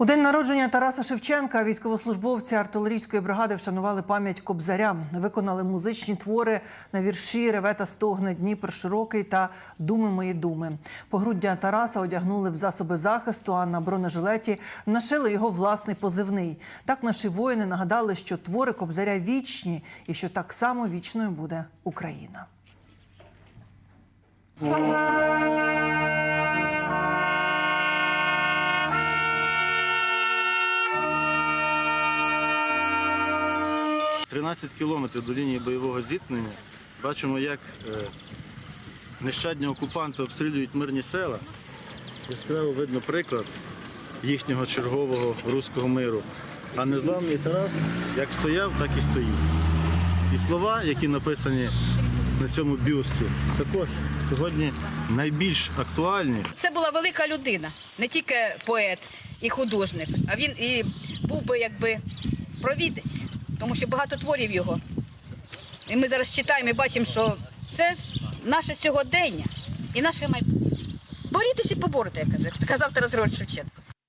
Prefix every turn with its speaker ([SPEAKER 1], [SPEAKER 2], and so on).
[SPEAKER 1] У день народження Тараса Шевченка військовослужбовці артилерійської бригади вшанували пам'ять Кобзаря. Виконали музичні твори на вірші Реве та стогне Дніпр широкий та Думи мої думи. Погруддя Тараса одягнули в засоби захисту, а на бронежилеті нашили його власний позивний. Так наші воїни нагадали, що твори Кобзаря вічні і що так само вічною буде Україна.
[SPEAKER 2] – 13 кілометрів до лінії бойового зіткнення. Бачимо, як е, нещадні окупанти обстрілюють мирні села. Яскраво видно приклад їхнього чергового руського миру. А незламний Тарас як стояв, так і стоїть. І слова, які написані на цьому бюсті, також сьогодні найбільш актуальні.
[SPEAKER 3] Це була велика людина, не тільки поет і художник, а він і був би якби провідець, тому що багато творів його. І ми зараз читаємо і бачимо, що це наше сьогодення і наше майбутнє. Борітеся і поборете, як казав- Тарас Григорович Шевченко.